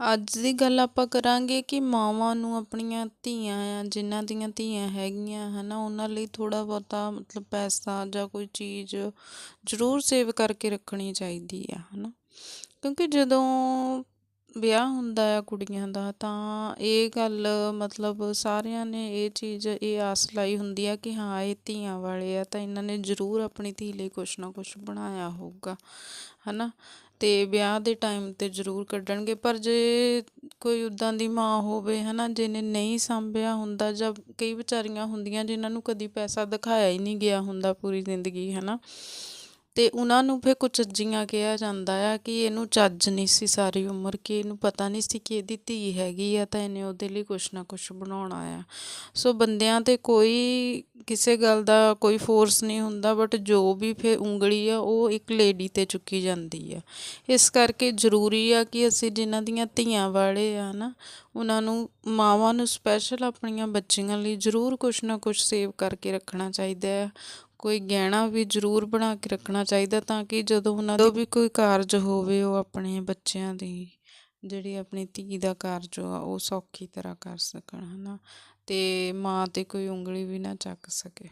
ਅੱਜ ਦੀ ਗੱਲ ਆਪਾਂ ਕਰਾਂਗੇ ਕਿ ਮਾਵਾਂ ਨੂੰ ਆਪਣੀਆਂ ਧੀਆਂ ਆ, ਜਿਨ੍ਹਾਂ ਦੀਆਂ ਧੀਆਂ ਹੈਗੀਆਂ ਹੈ ਨਾ ਉਹਨਾਂ ਲਈ ਥੋੜ੍ਹਾ ਬਹੁਤਾ ਮਤਲਬ ਪੈਸਾ ਜਾਂ ਕੋਈ ਚੀਜ਼ ਜ਼ਰੂਰ ਸੇਵ ਕਰਕੇ ਰੱਖਣੀ ਚਾਹੀਦੀ ਆ ਹੈ ਨਾ ਕਿਉਂਕਿ ਜਦੋਂ ਵਿਆਹ ਹੁੰਦਾ ਆ ਕੁੜੀਆਂ ਦਾ, ਤਾਂ ਇਹ ਗੱਲ ਮਤਲਬ ਸਾਰਿਆਂ ਨੇ ਇਹ ਚੀਜ਼, ਇਹ ਆਸ ਲਾਈ ਹੁੰਦੀ ਆ ਕਿ ਹਾਂ, ਇਹ ਧੀਆਂ ਵਾਲੇ ਆ, ਤਾਂ ਇਹਨਾਂ ਨੇ ਜ਼ਰੂਰ ਆਪਣੀ ਧੀ ਲਈ ਕੁਛ ਨਾ ਕੁਛ ਬਣਾਇਆ ਹੋਊਗਾ ਹੈ ਨਾ ਅਤੇ ਵਿਆਹ ਦੇ ਟਾਈਮ 'ਤੇ ਜ਼ਰੂਰ ਕੱਢਣਗੇ, ਪਰ ਜੇ ਕੋਈ ਉੱਦਾਂ ਦੀ ਮਾਂ ਹੋਵੇ ਹੈ ਨਾ ਜਿਹਨੇ ਨਹੀਂ ਸਾਂਭਿਆ ਹੁੰਦਾ ਜਾਂ ਕਈ ਵਿਚਾਰੀਆਂ ਹੁੰਦੀਆਂ ਜਿਨ੍ਹਾਂ ਨੂੰ ਕਦੀ ਪੈਸਾ ਦਿਖਾਇਆ ਹੀ ਨਹੀਂ ਗਿਆ ਹੁੰਦਾ ਪੂਰੀ ਜ਼ਿੰਦਗੀ ਹੈ ਨਾ ਅਤੇ ਉਹਨਾਂ ਨੂੰ ਫਿਰ ਕੁਚੱਜੀਆਂ ਕਿਹਾ ਜਾਂਦਾ ਆ ਕਿ ਇਹਨੂੰ ਚੱਜ ਨਹੀਂ ਸੀ ਸਾਰੀ ਉਮਰ, ਕਿ ਇਹਨੂੰ ਪਤਾ ਨਹੀਂ ਸੀ ਕਿ ਇਹਦੀ ਧੀ ਹੈਗੀ ਆ ਤਾਂ ਇਹਨੇ ਉਹਦੇ ਲਈ ਕੁਛ ਨਾ ਕੁਛ ਬਣਾਉਣਾ ਆ। ਸੋ ਬੰਦਿਆਂ 'ਤੇ ਕੋਈ ਕਿਸੇ ਗੱਲ ਦਾ ਕੋਈ ਫੋਰਸ ਨਹੀਂ ਹੁੰਦਾ ਬਟ ਜੋ ਵੀ ਫਿਰ ਉਂਗਲੀ ਆ ਉਹ ਇੱਕ ਲੇਡੀ 'ਤੇ ਚੁੱਕੀ ਜਾਂਦੀ ਆ। ਇਸ ਕਰਕੇ ਜ਼ਰੂਰੀ ਆ ਕਿ ਅਸੀਂ ਜਿਨ੍ਹਾਂ ਦੀਆਂ ਧੀਆਂ ਵਾਲੇ ਆ ਨਾ ਉਹਨਾਂ ਨੂੰ ਮਾਵਾਂ ਨੂੰ ਸਪੈਸ਼ਲ ਆਪਣੀਆਂ ਬੱਚੀਆਂ ਲਈ ਜ਼ਰੂਰ ਕੁਛ ਨਾ ਕੁਛ ਸੇਵ ਕਰਕੇ ਰੱਖਣਾ ਚਾਹੀਦਾ ਹੈ ਕੋਈ ਗਹਿਣਾ ਵੀ ਜ਼ਰੂਰ ਬਣਾ ਕੇ ਰੱਖਣਾ ਚਾਹੀਦਾ ਤਾਂ ਕਿ ਜਦੋਂ ਉਹਨਾਂ ਦਾ ਵੀ ਕੋਈ ਕਾਰਜ ਹੋਵੇ ਉਹ ਆਪਣੇ ਬੱਚਿਆਂ ਦੀ ਜਿਹੜੀ ਆਪਣੀ ਧੀ ਦਾ ਕਾਰਜ ਆ, ਉਹ ਸੌਖੀ ਤਰ੍ਹਾਂ ਕਰ ਸਕਣ ਹੈ ਨਾ ਅਤੇ ਮਾਂ 'ਤੇ ਕੋਈ ਉਂਗਲੀ ਵੀ ਨਾ ਚੱਕ ਸਕੇ।